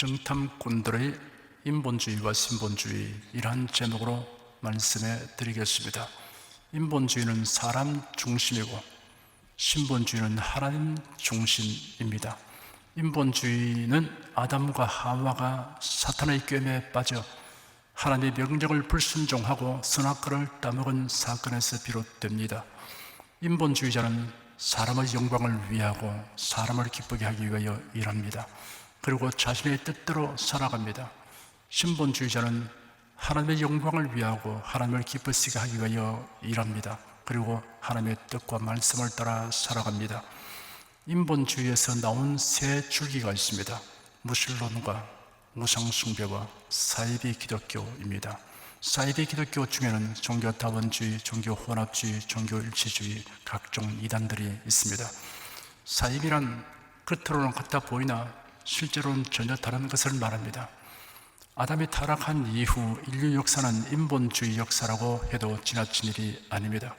정탐꾼들의 인본주의와 신본주의 이러한 제목으로 말씀해 드리겠습니다. 인본주의는 사람 중심이고 신본주의는 하나님 중심입니다. 인본주의는 아담과 하와가 사탄의 꿰매에 빠져 하나님의 명령을 불순종하고 선악과를 따먹은 사건에서 비롯됩니다. 인본주의자는 사람의 영광을 위하고 사람을 기쁘게 하기 위하여 일합니다. 그리고 자신의 뜻대로 살아갑니다. 신본주의자는 하나님의 영광을 위하고 하나님을 기쁘시게 하기 위하여 일합니다. 그리고 하나님의 뜻과 말씀을 따라 살아갑니다. 인본주의에서 나온 세 줄기가 있습니다. 무신론과 무상숭배와 사이비 기독교입니다. 사이비 기독교 중에는 종교 다원주의, 종교 혼합주의, 종교 일치주의 각종 이단들이 있습니다. 사이비란 겉으로는 같아 보이나 실제로는 전혀 다른 것을 말합니다. 아담이 타락한 이후 인류 역사는 인본주의 역사라고 해도 지나친 일이 아닙니다.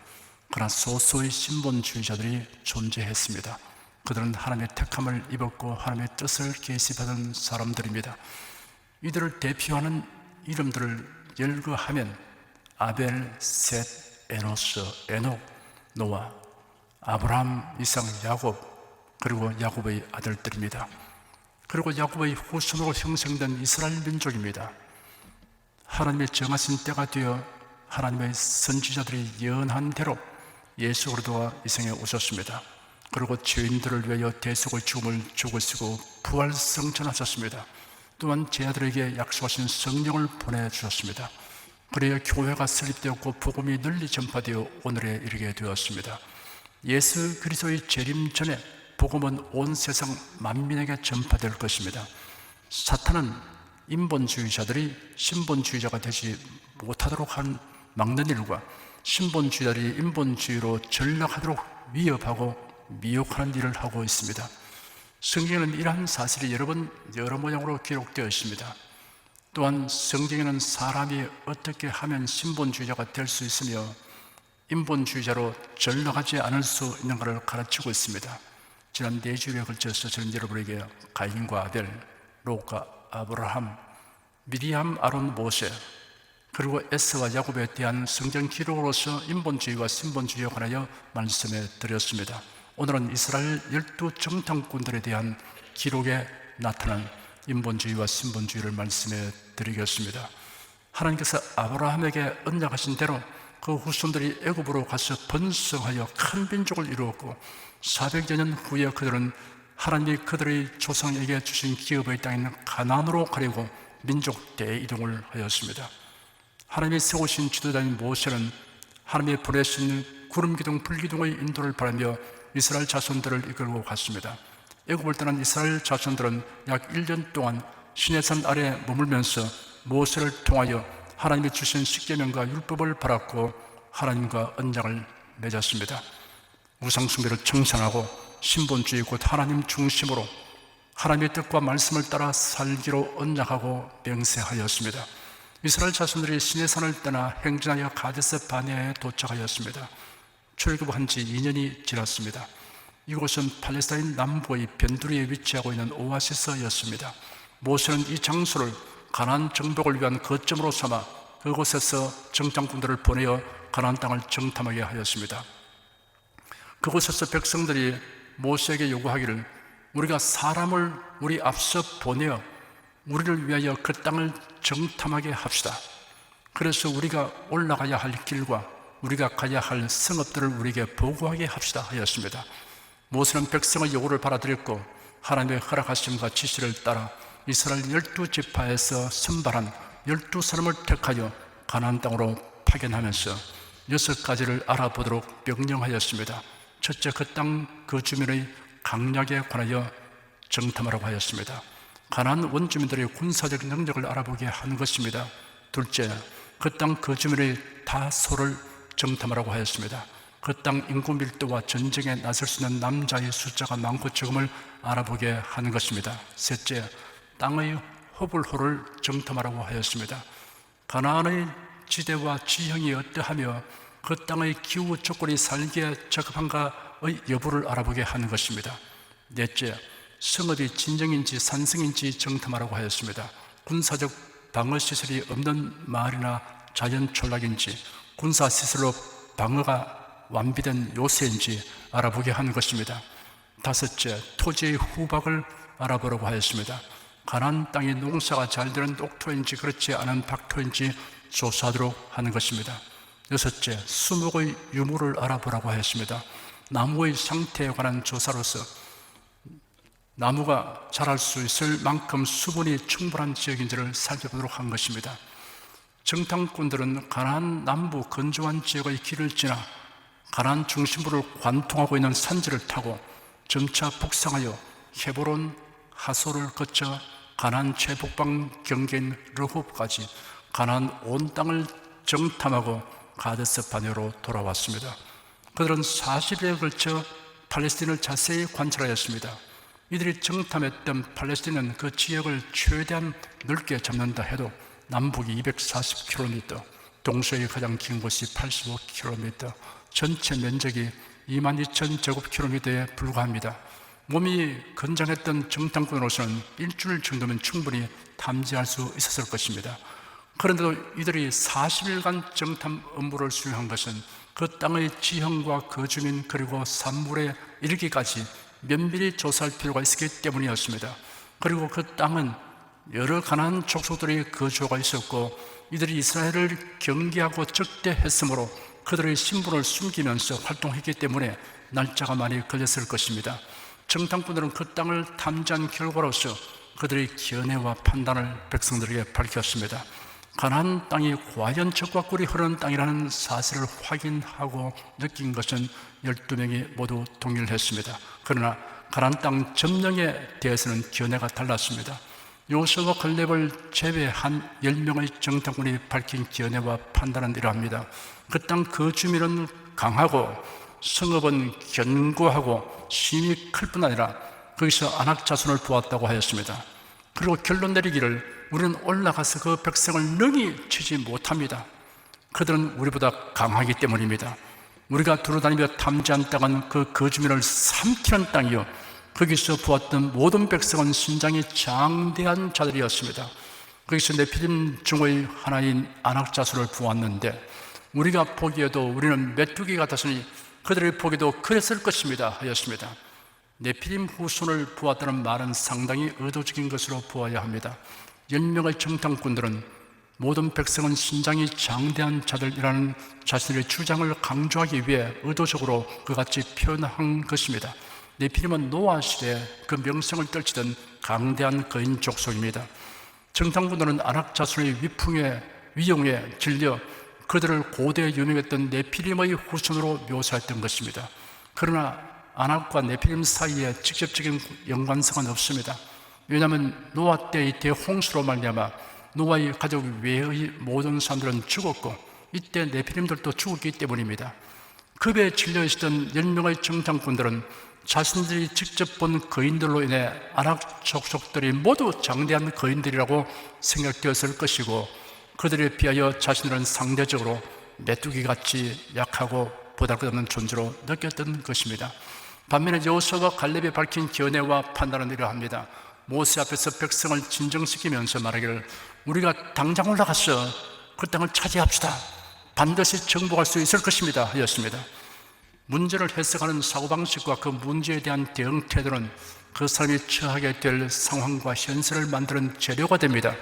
그러나 소수의 신본주의자들이 존재했습니다. 그들은 하나님의 택함을 입었고 하나님의 뜻을 계시받은 사람들입니다. 이들을 대표하는 이름들을 열거하면 아벨, 셋, 에노스, 에녹, 노아, 아브라함, 이상, 야곱 그리고 야곱의 아들들입니다. 그리고 야곱의 후손으로 형성된 이스라엘 민족입니다. 하나님의 정하신 때가 되어 하나님의 선지자들이 예언한 대로 예수 그리스도가 이 생에 오셨습니다. 그리고 죄인들을 위하여 대속의 죽음을 죽으시고 부활 성천하셨습니다. 또한 제 아들에게 약속하신 성령을 보내주셨습니다. 그래야 교회가 설립되었고 복음이 널리 전파되어 오늘에 이르게 되었습니다. 예수 그리스도의 재림 전에 복음은 온 세상 만민에게 전파될 것입니다. 사탄은 인본주의자들이 신본주의자가 되지 못하도록 한 막는 일과 신본주의자들이 인본주의로 전락하도록 위협하고 미혹하는 일을 하고 있습니다. 성경에는 이러한 사실이 여러 번 여러 모양으로 기록되어 있습니다. 또한 성경에는 사람이 어떻게 하면 신본주의자가 될 수 있으며 인본주의자로 전락하지 않을 수 있는 것을 가르치고 있습니다. 지난 네 주에 걸쳐서 저는 여러분에게 가인과 아벨, 롯과 아브라함, 미리암, 아론, 모세, 그리고 에스와 야곱에 대한 성경 기록으로서 인본주의와 신본주의에 관하여 말씀해 드렸습니다. 오늘은 이스라엘 열두 정탐꾼들에 대한 기록에 나타난 인본주의와 신본주의를 말씀해 드리겠습니다. 하나님께서 아브라함에게 언약하신 대로 그 후손들이 애굽으로 가서 번성하여 큰 민족을 이루었고 400여 년 후에 그들은 하나님이 그들의 조상에게 주신 기업의 땅에 있는 가나안으로 가려고 민족 대이동을 하였습니다. 하나님이 세우신 지도자인 모세는 하나님이 보내신 구름 기둥, 불 기둥의 인도를 바라며 이스라엘 자손들을 이끌고 갔습니다. 애굽을 떠난 이스라엘 자손들은 약 1년 동안 시내산 아래 머물면서 모세를 통하여 하나님이 주신 십계명과 율법을 받았고 하나님과 언약을 맺었습니다. 우상숭배를 청산하고 신본주의 곧 하나님 중심으로 하나님의 뜻과 말씀을 따라 살기로 언약하고 맹세하였습니다. 이스라엘 자손들이 시내산을 떠나 행진하여 가데스 바네에 도착하였습니다. 출애굽한 지 2년이 지났습니다. 이곳은 팔레스타인 남부의 변두리에 위치하고 있는 오아시스였습니다. 모세는 이 장소를 가나안 정복을 위한 거점으로 삼아 그곳에서 정탐꾼들을 보내어 가나안 땅을 정탐하게 하였습니다. 그곳에서 백성들이 모세에게 요구하기를 우리가 사람을 우리 앞서 보내어 우리를 위하여 그 땅을 정탐하게 합시다. 그래서 우리가 올라가야 할 길과 우리가 가야 할 성읍들을 우리에게 보고하게 합시다 하였습니다. 모세는 백성의 요구를 받아들였고 하나님의 허락하심과 지시를 따라 이스라엘 열두 지파에서 선발한 열두 사람을 택하여 가나안 땅으로 파견하면서 여섯 가지를 알아보도록 명령하였습니다. 첫째, 그 땅 그 주민의 강약에 관하여 정탐하라고 하였습니다. 가나안 원주민들의 군사적 능력을 알아보게 한 것입니다. 둘째, 그 땅 그 주민의 다소를 정탐하라고 하였습니다. 그 땅 인구 밀도와 전쟁에 나설 수 있는 남자의 숫자가 많고 적음을 알아보게 하는 것입니다. 셋째, 땅의 허불호를 정탐하라고 하였습니다. 가나안의 지대와 지형이 어떠하며 그 땅의 기후 조건이 살기에 적합한가의 여부를 알아보게 하는 것입니다. 넷째, 성읍이 진정인지 산성인지 정탐하라고 하였습니다. 군사적 방어 시설이 없는 마을이나 자연 촌락인지 군사 시설로 방어가 완비된 요새인지 알아보게 하는 것입니다. 다섯째, 토지의 후박을 알아보라고 하였습니다. 가난 땅이 농사가 잘 되는 옥토인지 그렇지 않은 박토인지 조사하도록 하는 것입니다. 여섯째, 수목의 유무를 알아보라고 하였습니다. 나무의 상태에 관한 조사로서 나무가 자랄 수 있을 만큼 수분이 충분한 지역인지를 살펴보도록 한 것입니다. 정탐꾼들은 가나안 남부 건조한 지역의 길을 지나 가나안 중심부를 관통하고 있는 산지를 타고 점차 북상하여 헤브론 하소를 거쳐 가나안 최북방 경계인 르홉까지 가나안 온 땅을 정탐하고 가데스 바네로 돌아왔습니다. 그들은 40일에 걸쳐 팔레스틴을 자세히 관찰하였습니다. 이들이 정탐했던 팔레스틴은 그 지역을 최대한 넓게 잡는다 해도 남북이 240km, 동서의 가장 긴 곳이 85km, 전체 면적이 2만 2천 제곱킬로미터에 불과합니다. 몸이 건장했던 정탐꾼으로서는 일주일 정도면 충분히 탐지할 수 있었을 것입니다. 그런데도 이들이 40일간 정탐 업무를 수행한 것은 그 땅의 지형과 그 주민 그리고 산물에 이르기까지 면밀히 조사할 필요가 있었기 때문이었습니다. 그리고 그 땅은 여러 가난 족속들의 거주가 있었고 이들이 이스라엘을 경계하고 적대했으므로 그들의 신분을 숨기면서 활동했기 때문에 날짜가 많이 걸렸을 것입니다. 정탐꾼들은 그 땅을 탐지한 결과로서 그들의 견해와 판단을 백성들에게 밝혔습니다. 가나안 땅이 과연 적과 꿀이 흐르는 땅이라는 사실을 확인하고 느낀 것은 12명이 모두 동일했습니다. 그러나 가나안 땅 점령에 대해서는 견해가 달랐습니다. 요수와 갈렙을 제외한 10명의 정탐꾼이 밝힌 견해와 판단은 이러합니다. 그땅그 주민은 강하고 성읍은 견고하고 심이 클 뿐 아니라 거기서 안악 자손을 보았다고 하였습니다. 그리고 결론 내리기를 우리는 올라가서 그 백성을 능히 치지 못합니다. 그들은 우리보다 강하기 때문입니다. 우리가 두루다니며 탐지한 땅은 그 거주민을 삼키는 땅이요. 거기서 보았던 모든 백성은 신장이 장대한 자들이었습니다. 거기서 네피림 중의 하나인 안악자수를 보았는데 우리가 보기에도 우리는 메뚜기 같았으니 그들이 보기도 그랬을 것입니다 하였습니다. 네피림 후손을 보았다는 말은 상당히 의도적인 것으로 보아야 합니다. 10명의 정탐꾼들은 모든 백성은 신장이 장대한 자들이라는 자신의 주장을 강조하기 위해 의도적으로 그같이 표현한 것입니다. 네피림은 노아 시대에 그 명성을 떨치던 강대한 거인 족속입니다. 정탐꾼들은 안악 자손의 위풍에 위용에 질려 그들을 고대에 유명했던 네피림의 후손으로 묘사했던 것입니다. 그러나 안악과 네피림 사이에 직접적인 연관성은 없습니다. 왜냐하면 노아 때의 대홍수로 말미암아 노아의 가족 외의 모든 사람들은 죽었고 이때 네피림들도 죽었기 때문입니다. 급에 질려 있었던 10명의 정탐꾼들은 자신들이 직접 본 거인들로 인해 아낙 족속들이 모두 장대한 거인들이라고 생각되었을 것이고 그들에 비하여 자신들은 상대적으로 메뚜기 같이 약하고 보잘것없는 존재로 느꼈던 것입니다. 반면에 여호수아가 갈렙이 밝힌 견해와 판단은 이러합니다. 모세 앞에서 백성을 진정시키면서 말하기를 우리가 당장 올라가서 그 땅을 차지합시다. 반드시 정복할 수 있을 것입니다. 하였습니다. 문제를 해석하는 사고방식과 그 문제에 대한 대응 태도는 그 사람이 처하게 될 상황과 현실을 만드는 재료가 됩니다.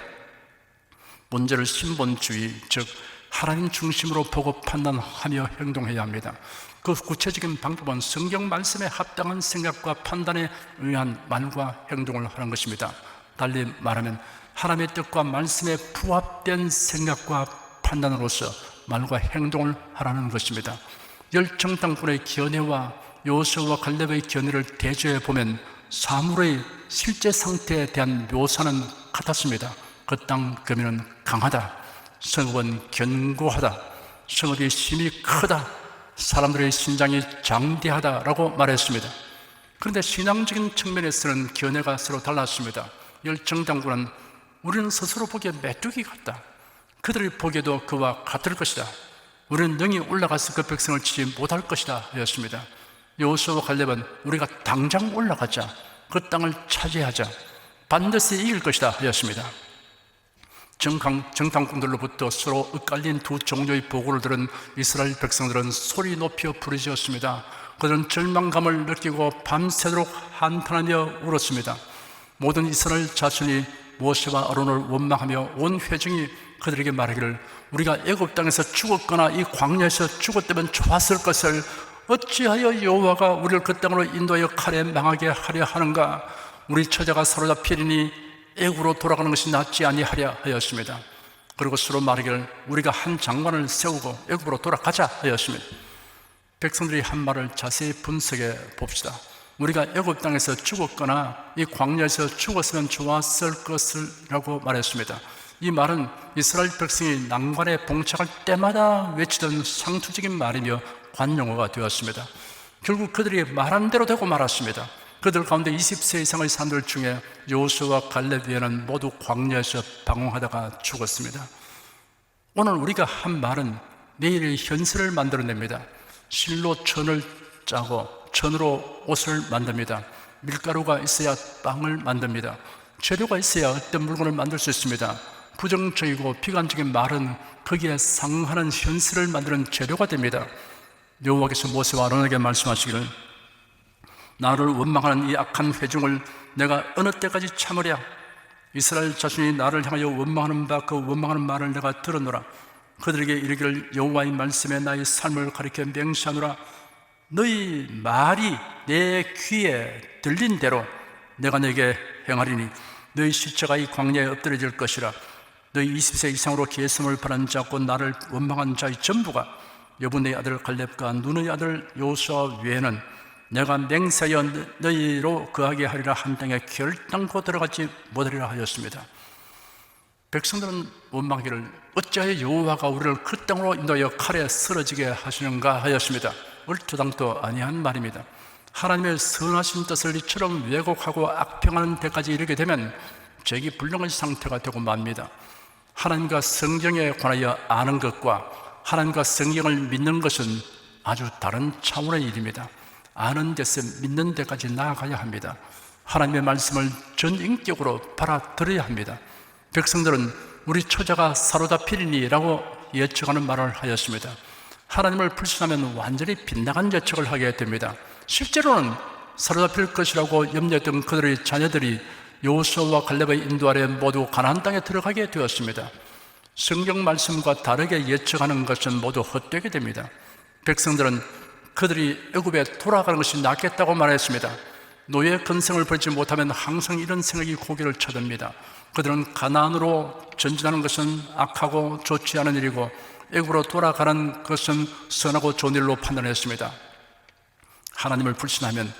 문제를 신본주의, 즉 하나님 중심으로 보고 판단하며 행동해야 합니다. 그 구체적인 방법은 성경 말씀에 합당한 생각과 판단에 의한 말과 행동을 하는 것입니다. 달리 말하면 하나님의 뜻과 말씀에 부합된 생각과 판단으로서 말과 행동을 하라는 것입니다. 열정당군의 견해와 요서와 갈렙의 견해를 대조해 보면 사물의 실제 상태에 대한 묘사는 같았습니다. 그 땅 금이는 강하다. 성읍은 견고하다. 성읍이 힘이 크다. 사람들의 신장이 장대하다라고 말했습니다. 그런데 신앙적인 측면에서는 견해가 서로 달랐습니다. 열정당군은 우리는 스스로 보기에 메뚜기 같다. 그들이 보기에도 그와 같을 것이다. 우리는 능히 올라가서 그 백성을 치지 못할 것이다. 였습니다. 여호수아와 갈렙은 우리가 당장 올라가자. 그 땅을 차지하자 반드시 이길 것이다 하였습니다. 정강, 정탐꾼들로부터 서로 엇갈린 두 종류의 보고를 들은 이스라엘 백성들은 소리 높여 부르짖었습니다. 그들은 절망감을 느끼고 밤새도록 한탄하며 울었습니다. 모든 이스라엘 자손이 모세와 아론을 원망하며 온 회중이 그들에게 말하기를 우리가 애굽 땅에서 죽었거나 이 광야에서 죽었다면 좋았을 것을 어찌하여 여호와가 우리를 그 땅으로 인도하여 칼에 망하게 하려 하는가 우리 처자가 사로잡히리니 애굽으로 돌아가는 것이 낫지 아니하랴 하였습니다. 그리고 서로 말하기를 우리가 한 장관을 세우고 애굽으로 돌아가자 하였습니다. 백성들이 한 말을 자세히 분석해 봅시다. 우리가 애굽 땅에서 죽었거나 이 광야에서 죽었으면 좋았을 것을라고 말했습니다. 이 말은 이스라엘 백성이 난관에 봉착할 때마다 외치던 상투적인 말이며 관용어가 되었습니다. 결국 그들이 말한 대로 되고 말았습니다. 그들 가운데 20세 이상의 사람들 중에 요수와 갈렙 외에는 모두 광야에서 방황하다가 죽었습니다. 오늘 우리가 한 말은 내일의 현실을 만들어냅니다. 실로 천을 짜고 천으로 옷을 만듭니다. 밀가루가 있어야 빵을 만듭니다. 재료가 있어야 어떤 물건을 만들 수 있습니다. 부정적이고 비관적인 말은 거기에 상하는 현실을 만드는 재료가 됩니다. 여호와께서 모세와 아론에게 말씀하시기를 나를 원망하는 이 악한 회중을 내가 어느 때까지 참으랴? 이스라엘 자손이 나를 향하여 원망하는 바 그 원망하는 말을 내가 들었노라. 그들에게 이르기를 여호와의 말씀에 나의 삶을 가리켜 맹시하노라. 너희 말이 내 귀에 들린 대로 내가 내게 행하리니 너희 시체가 이 광야에 엎드려질 것이라. 너희 20세 이상으로 계승을 바란 자고 나를 원망한 자의 전부가 여분의 아들 갈렙과 눈의 아들 요수아 외에는 내가 맹세하여 너희로 거하게 하리라 한 땅에 결단코 들어가지 못하리라 하였습니다. 백성들은 원망하기를 어찌하여 여호와가 우리를 그 땅으로 인도하여 칼에 쓰러지게 하시는가 하였습니다. 얼토당토 아니한 말입니다. 하나님의 선하신 뜻을 이처럼 왜곡하고 악평하는 데까지 이르게 되면 죄기 불능한 상태가 되고 맙니다. 하나님과 성경에 관하여 아는 것과 하나님과 성경을 믿는 것은 아주 다른 차원의 일입니다. 아는 데서 믿는 데까지 나아가야 합니다. 하나님의 말씀을 전인격으로 받아들여야 합니다. 백성들은 우리 처자가 사로잡히리니라고 예측하는 말을 하였습니다. 하나님을 불신하면 완전히 빗나간 예측을 하게 됩니다. 실제로는 사로잡힐 것이라고 염려했던 그들의 자녀들이 요수와 갈렙의 인도 아래 모두 가나안 땅에 들어가게 되었습니다. 성경 말씀과 다르게 예측하는 것은 모두 헛되게 됩니다. 백성들은 그들이 애굽에 돌아가는 것이 낫겠다고 말했습니다. 노예 근성을 벌지 못하면 항상 이런 생각이 고개를 쳐듭니다. 그들은 가나안으로 전진하는 것은 악하고 좋지 않은 일이고 애굽으로 돌아가는 것은 선하고 좋은 일로 판단했습니다. 하나님을 불신하면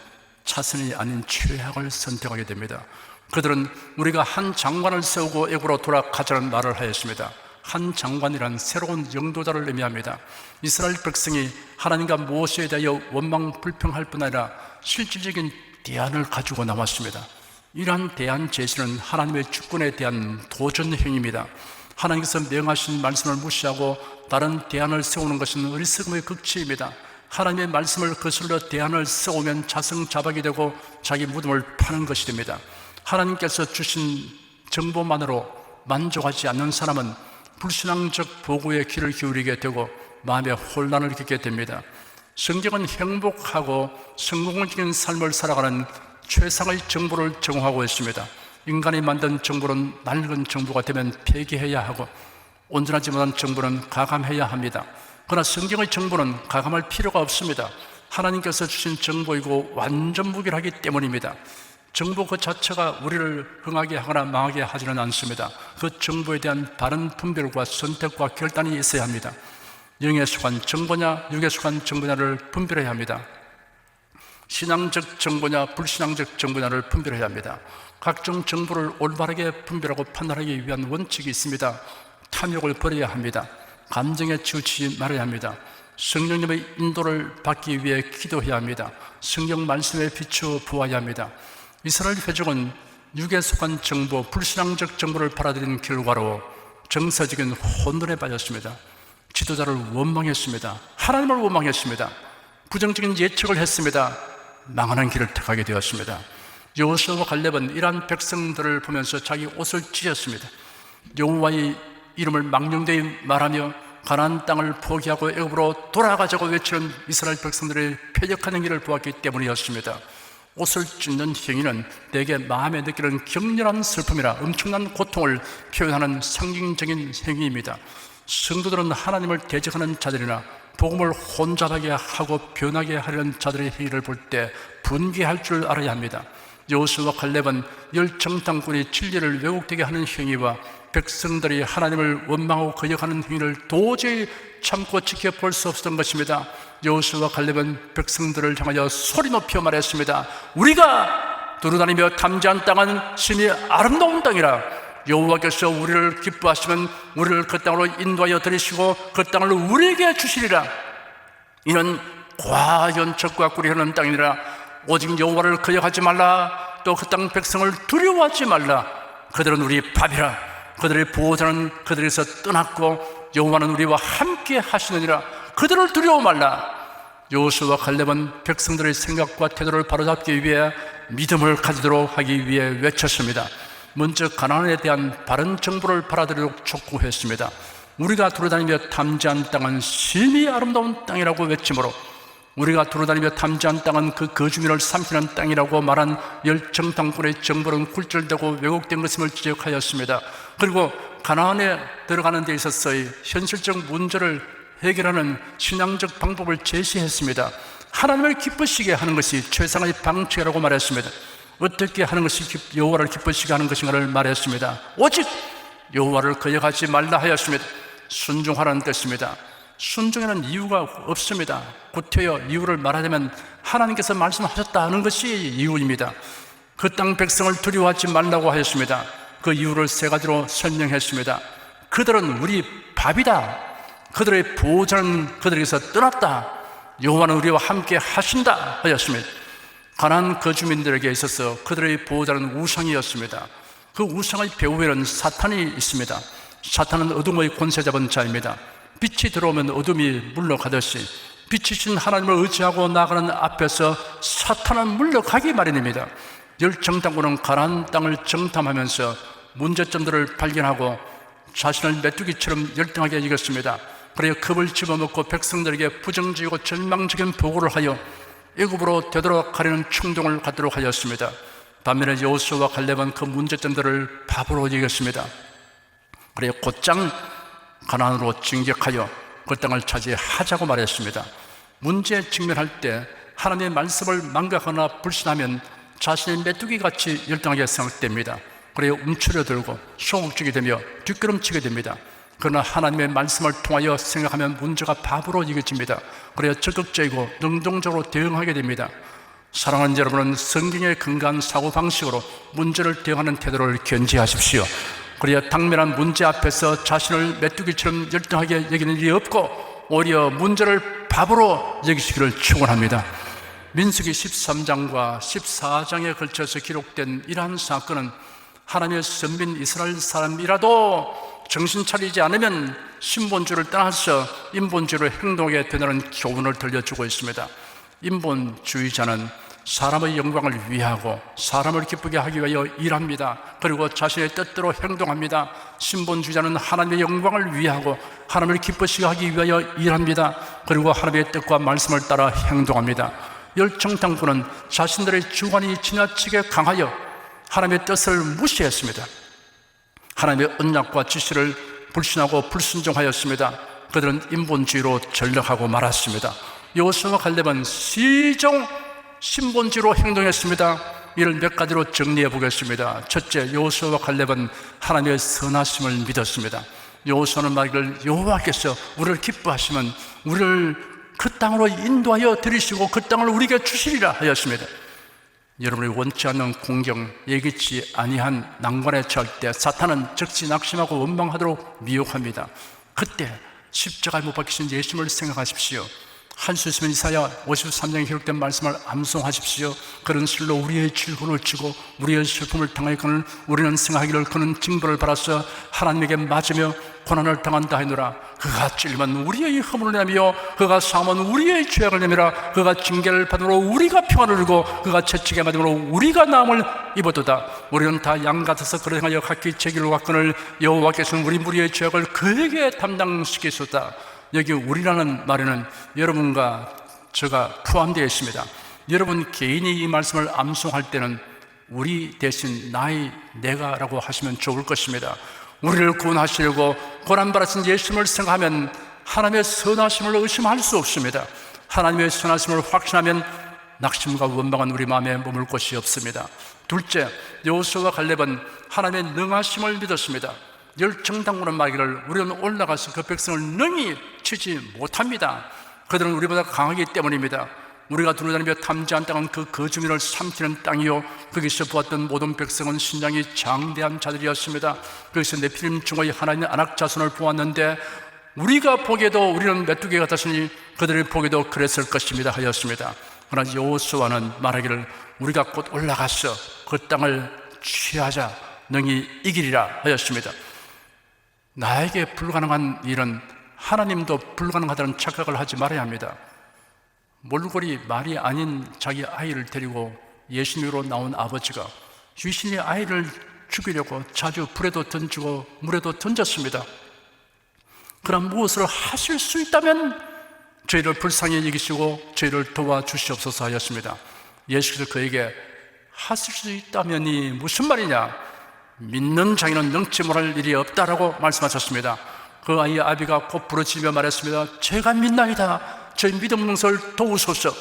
차선이 아닌 최악을 선택하게 됩니다. 그들은 우리가 한 장관을 세우고 애굽으로 돌아가자는 말을 하였습니다. 한 장관이란 새로운 영도자를 의미합니다. 이스라엘 백성이 하나님과 모세에 대하여 원망 불평할 뿐 아니라 실질적인 대안을 가지고 나왔습니다. 이러한 대안 제시는 하나님의 주권에 대한 도전 행위입니다. 하나님께서 명하신 말씀을 무시하고 다른 대안을 세우는 것은 어리석음의 극치입니다. 하나님의 말씀을 거슬러 대안을 세우면 자성자박이 되고 자기 무덤을 파는 것이 됩니다. 하나님께서 주신 정보만으로 만족하지 않는 사람은 불신앙적 보고에 귀를 기울이게 되고 마음의 혼란을 겪게 됩니다. 성경은 행복하고 성공적인 삶을 살아가는 최상의 정보를 제공하고 있습니다. 인간이 만든 정보는 낡은 정보가 되면 폐기해야 하고 온전하지 못한 정보는 가감해야 합니다. 그러나 성경의 정보는 가감할 필요가 없습니다. 하나님께서 주신 정보이고 완전 무결하기 때문입니다. 정보 그 자체가 우리를 흥하게 하거나 망하게 하지는 않습니다. 그 정보에 대한 바른 분별과 선택과 결단이 있어야 합니다. 영에 속한 정보냐, 육에 속한 정보냐를 분별해야 합니다. 신앙적 정보냐, 불신앙적 정보냐를 분별해야 합니다. 각종 정보를 올바르게 분별하고 판단하기 위한 원칙이 있습니다. 탐욕을 버려야 합니다. 감정에 치우치지 말아야 합니다. 성령님의 인도를 받기 위해 기도해야 합니다. 성경 말씀에 비추어 보아야 합니다. 이스라엘 회족은 육에 속한 정보, 불신앙적 정보를 받아들인 결과로 정서적인 혼돈에 빠졌습니다. 지도자를 원망했습니다. 하나님을 원망했습니다. 부정적인 예측을 했습니다. 망하는 길을 택하게 되었습니다. 여호수아와 갈렙은 이러한 백성들을 보면서 자기 옷을 찢었습니다. 여호와의 이름을 망령되이 말하며 가나안 땅을 포기하고 애굽으로 돌아가자고 외치는 이스라엘 백성들의 폐역한 행위를 보았기 때문이었습니다. 옷을 찢는 행위는 내게 마음에 느끼는 격렬한 슬픔이라 엄청난 고통을 표현하는 상징적인 행위입니다. 성도들은 하나님을 대적하는 자들이나 복음을 혼잡하게 하고 변하게 하려는 자들의 행위를 볼 때 분개할 줄 알아야 합니다. 여호수와 갈렙은 열정당군이 진리를 왜곡되게 하는 행위와 백성들이 하나님을 원망하고 거역하는 행위를 도저히 참고 지켜볼 수 없었던 것입니다. 여호수와 갈렙은 백성들을 향하여 소리 높여 말했습니다. 우리가 두루다니며 탐지한 땅은 신이 아름다운 땅이라. 여호와께서 우리를 기뻐하시면 우리를 그 땅으로 인도하여 들이시고 그 땅을 우리에게 주시리라. 이는 과연척과 꿀이 흐르는 땅이니라. 오직 여호와를 거역하지 말라. 또 그 땅 백성을 두려워하지 말라. 그들은 우리 밥이라. 그들의 보호자는 그들에서 떠났고 여호와는 우리와 함께 하시느니라 그들을 두려워 말라. 여호수와 갈렙은 백성들의 생각과 태도를 바로잡기 위해 믿음을 가지도록 하기 위해 외쳤습니다. 먼저 가나안에 대한 바른 정보를 받아들이도록 촉구했습니다. 우리가 돌아다니며 탐지한 땅은 심히 아름다운 땅이라고 외침으로 우리가 돌아다니며 탐지한 땅은 그 거주민을 삼키는 땅이라고 말한 열정당군의 정보는 굴절되고 왜곡된 것임을 지적하였습니다. 그리고 가나안에 들어가는 데 있어서의 현실적 문제를 해결하는 신앙적 방법을 제시했습니다. 하나님을 기쁘시게 하는 것이 최상의 방책이라고 말했습니다. 어떻게 하는 것이 기- 여호와를 기쁘시게 하는 것인가를 말했습니다. 오직 여호와를 거역하지 말라 하였습니다. 순종하라는 뜻입니다. 순종에는 이유가 없습니다. 구태여 이유를 말하자면 하나님께서 말씀하셨다 는 것이 이유입니다. 그 땅 백성을 두려워하지 말라고 하였습니다. 그 이유를 세 가지로 설명했습니다. 그들은 우리 밥이다. 그들의 보호자는 그들에게서 떠났다. 여호와는 우리와 함께 하신다 하였습니다. 가난 거주민들에게 있어서 그들의 보호자는 우상이었습니다. 그 우상의 배후에는 사탄이 있습니다. 사탄은 어둠의 권세 잡은 자입니다. 빛이 들어오면 어둠이 물러가듯이 빛이신 하나님을 의지하고 나가는 앞에서 사탄은 물러가기 마련입니다. 열정당군은 가난 땅을 정탐하면서 문제점들을 발견하고 자신을 메뚜기처럼 열등하게 이겼습니다. 그래야 겁을 집어먹고 백성들에게 부정적이고 절망적인 보고를 하여 애굽으로 되돌아가려는 충동을 갖도록 하였습니다. 반면에 여호수와 갈렙은 그 문제점들을 밥으로 이겼습니다. 그래 곧장 가나안으로 진격하여 그 땅을 차지하자고 말했습니다. 문제에 직면할 때 하나님의 말씀을 망각하거나 불신하면 자신의 메뚜기 같이 열등하게 생각됩니다. 그래야 움츠려들고 소극적이 되며 뒷걸음치게 됩니다. 그러나 하나님의 말씀을 통하여 생각하면 문제가 밥으로 이겨집니다. 그래야 적극적이고 능동적으로 대응하게 됩니다. 사랑하는 여러분은 성경의 근간 사고방식으로 문제를 대응하는 태도를 견지하십시오. 그래야 당면한 문제 앞에서 자신을 메뚜기처럼 열등하게 여기는 일이 없고 오히려 문제를 밥으로 여기시기를 축원합니다. 민수기 13장과 14장에 걸쳐서 기록된 이러한 사건은 하나님의 선민 이스라엘 사람이라도 정신 차리지 않으면 신본주를 떠나서 인본주의로 행동하게 되는 교훈을 들려주고 있습니다. 인본주의자는 사람의 영광을 위하고 사람을 기쁘게 하기 위하여 일합니다. 그리고 자신의 뜻대로 행동합니다. 신본주의자는 하나님의 영광을 위하고 하나님을 기쁘시게 하기 위하여 일합니다. 그리고 하나님의 뜻과 말씀을 따라 행동합니다. 열정당군은 자신들의 주관이 지나치게 강하여 하나님의 뜻을 무시했습니다. 하나님의 언약과 지시를 불신하고 불순종하였습니다. 그들은 인본주의로 전락하고 말았습니다. 여호수아와 갈렙은 시종 신본주의로 행동했습니다. 이를 몇 가지로 정리해 보겠습니다. 첫째, 여호수아와 갈렙은 하나님의 선하심을 믿었습니다. 여호수아는 말기를 여호와께서 우리를 기뻐하시면 우리를 그 땅으로 인도하여 들이시고 그 땅을 우리에게 주시리라 하였습니다. 여러분이 원치 않는 공경, 예기치 아니한 난관에 처할 때 사탄은 즉시 낙심하고 원망하도록 미혹합니다. 그때 십자가에 못 박히신 예수님을 생각하십시오. 할수 있으면 이사야 53장에 기록된 말씀을 암송하십시오. 그런 실로 우리의 질문을 치고 우리의 슬픔을 당하여거는 우리는 생하기를 그는 징벌을 받았어 하나님에게 맞으며 고난을 당한다 하노라. 그가 찔면 우리의 허물을 내며 그가 상은 우리의 죄악을 내밀어 그가 징계를 받으므로 우리가 평안을 누고 그가 채찍에 맞으므로 우리가 나음을 입었도다. 우리는 다 양 같아서 그러 행하여 각기 제 길로 갔거늘 여호와께서는 우리 무리의 죄악을 그에게 담당시키셨다. 여기 우리라는 말에는 여러분과 제가 포함되어 있습니다. 여러분 개인이 이 말씀을 암송할 때는 우리 대신 나의 내가라고 하시면 좋을 것입니다. 우리를 구원하시려고 고난받으신 예수님을 생각하면 하나님의 선하심을 의심할 수 없습니다. 하나님의 선하심을 확신하면 낙심과 원망은 우리 마음에 머물 곳이 없습니다. 둘째, 여호수와 갈렙은 하나님의 능하심을 믿었습니다. 열정당군은 말기를 우리는 올라가서 그 백성을 능히 치지 못합니다. 그들은 우리보다 강하기 때문입니다. 우리가 두루다니며 탐지한 땅은 그 거주민을 삼키는 땅이요 거기서 보았던 모든 백성은 신장이 장대한 자들이었습니다. 거기서 네피림 중의 하나님의 안악 자손을 보았는데 우리가 보기에도 우리는 메뚜기 같았으니 그들이 보기에도 그랬을 것입니다 하였습니다. 그러나 여호수아는 말하기를 우리가 곧 올라가서 그 땅을 취하자 능히 이기리라 하였습니다. 나에게 불가능한 일은 하나님도 불가능하다는 착각을 하지 말아야 합니다. 몰골이 말이 아닌 자기 아이를 데리고 예수님으로 나온 아버지가 귀신이 아이를 죽이려고 자주 불에도 던지고 물에도 던졌습니다. 그럼 무엇을 하실 수 있다면 저희를 불쌍히 여기시고 저희를 도와주시옵소서 하였습니다. 예수께서 그에게 하실 수 있다면이 무슨 말이냐? 믿는 자에는 능치 못할 일이 없다라고 말씀하셨습니다. 그 아이의 아비가 곧 부르짖으며 말했습니다. 제가 믿나이다. 저희 믿음 것을 도우소서.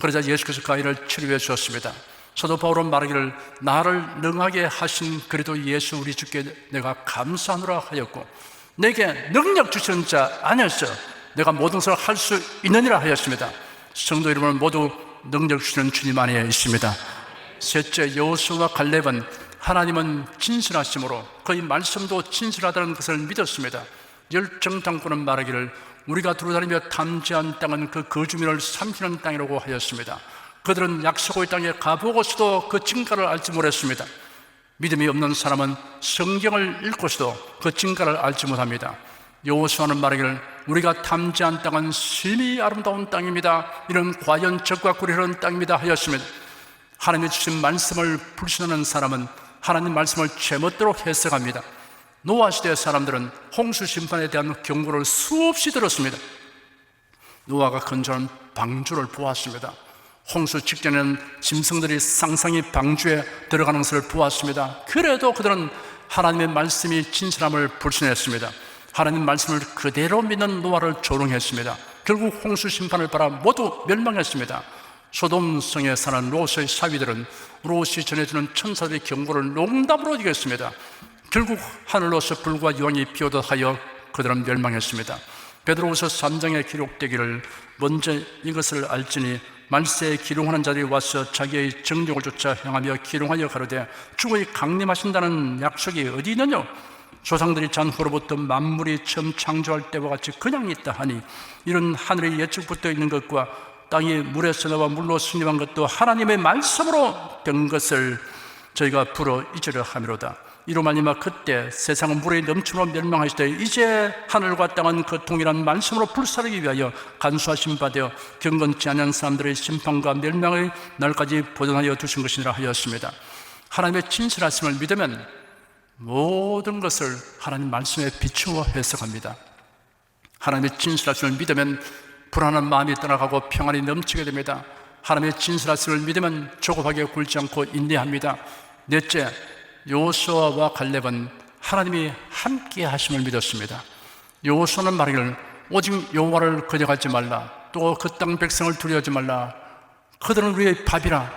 그러자 예수께서 그 아이를 치료해 주었습니다. 사도 바울은 말하기를 나를 능하게 하신 그래도 예수 우리 주께 내가 감사하노라 하였고 내게 능력 주시는 자 아니었어. 내가 모든 것을 할 수 있느니라 하였습니다. 성도 여러분 모두 능력 주시는 주님 안에 있습니다. 셋째 여호수와 갈렙은 하나님은 진실하심으로 그의 말씀도 진실하다는 것을 믿었습니다. 열정당권은 말하기를 우리가 두루다니며 탐지한 땅은 그 거주민을 삼키는 땅이라고 하였습니다. 그들은 약속의 땅에 가보고서도 그 증가를 알지 못했습니다. 믿음이 없는 사람은 성경을 읽고서도 그 증가를 알지 못합니다. 여호수아는 말하기를 우리가 탐지한 땅은 심히 아름다운 땅입니다. 이런 과연 적과 꿀이 흐르는 땅입니다 하였습니다. 하나님의 주신 말씀을 불신하는 사람은 하나님 말씀을 제멋대로 해석합니다. 노아 시대 사람들은 홍수 심판에 대한 경고를 수없이 들었습니다. 노아가 건조한 방주를 보았습니다. 홍수 직전에는 짐승들이 상상이 방주에 들어가는 것을 보았습니다. 그래도 그들은 하나님의 말씀이 진실함을 불신했습니다. 하나님 말씀을 그대로 믿는 노아를 조롱했습니다. 결국 홍수 심판을 바라 모두 멸망했습니다. 소돔성에 사는 롯의 사위들은 롯이 전해주는 천사들의 경고를 농담으로 이겼습니다. 결국 하늘로서 불과 유황이 비오듯 하여 그들은 멸망했습니다. 베드로후서 3장에 기록되기를 먼저 이것을 알지니 말세에 기롱하는 자들이 와서 자기의 정력을 쫓아 향하며 기롱하여 가로되 주의 강림하신다는 약속이 어디 있느냐 조상들이 잔 후로부터 만물이 처음 창조할 때와 같이 그냥 있다 하니 이런 하늘의 예측부터 있는 것과 땅이 물에서 나와 물로 승립한 것도 하나님의 말씀으로 된 것을 저희가 불어 잊으려 함이로다 이로 말미암아 그때 세상은 물에 넘치므로 멸망하시되 이제 하늘과 땅은 그 동일한 말씀으로 불사르기 위하여 간수하신 바 되어 경건치 않은 사람들의 심판과 멸망의 날까지 보존하여 두신 것이라 하였습니다. 하나님의 진실하심을 믿으면 모든 것을 하나님 말씀에 비추어 해석합니다. 하나님의 진실하심을 믿으면 불안한 마음이 떠나가고 평안이 넘치게 됩니다. 하나님의 진실하심을 믿으면 조급하게 굴지 않고 인내합니다. 넷째 요호수아와 갈렙은 하나님이 함께 하심을 믿었습니다. 요호수아는 말하기를 오직 여호와를 거역하지 말라. 또 그 땅 백성을 두려워하지 말라. 그들은 우리의 밥이라.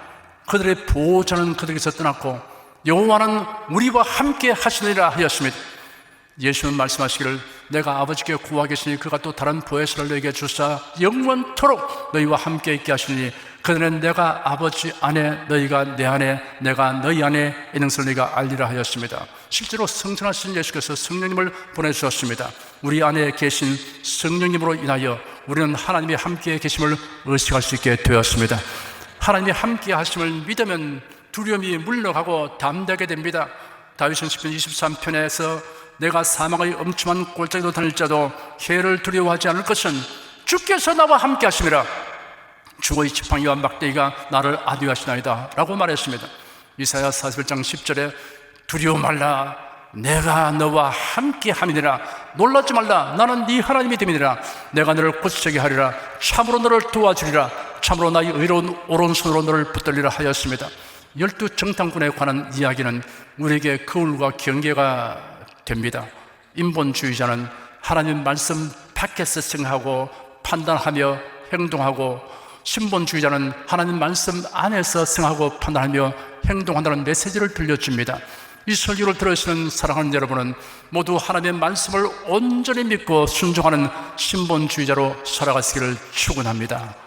그들의 보호자는 그들에게서 떠났고 여호와는 우리와 함께 하시리라 하였습니다. 예수는 말씀하시기를 내가 아버지께 구하겠으니 그가 또 다른 보혜사를 너에게 주사 영원토록 너희와 함께 있게 하시니 그들은 내가 아버지 안에 너희가 내 안에 내가 너희 안에 있는 것을 너희가 알리라 하였습니다. 실제로 성천하신 예수께서 성령님을 보내주셨습니다. 우리 안에 계신 성령님으로 인하여 우리는 하나님이 함께 계심을 의식할 수 있게 되었습니다. 하나님이 함께 하심을 믿으면 두려움이 물러가고 담대하게 됩니다. 다윗은 10편 23편에서 내가 사망의 엄침한 골짜기로 다닐자도 해를 두려워하지 않을 것은 주께서 나와 함께 하심이라 죽어의 지팡이와 막대기가 나를 아디하시나이다 라고 말했습니다. 이사야 41장 10절에 두려워 말라. 내가 너와 함께 함이니라. 놀라지 말라. 나는 네 하나님이 됨이니라. 내가 너를 굳세게 하리라. 참으로 너를 도와주리라. 참으로 나의 의로운 오른손으로 너를 붙들리라 하였습니다. 열두 정탐꾼에 관한 이야기는 우리에게 거울과 경계가 됩니다. 인본주의자는 하나님 말씀 밖에서 생각하고 판단하며 행동하고 신본주의자는 하나님 말씀 안에서 생각하고 판단하며 행동한다는 메시지를 들려줍니다. 이 설교를 들으시는 사랑하는 여러분은 모두 하나님의 말씀을 온전히 믿고 순종하는 신본주의자로 살아가시기를 축원합니다.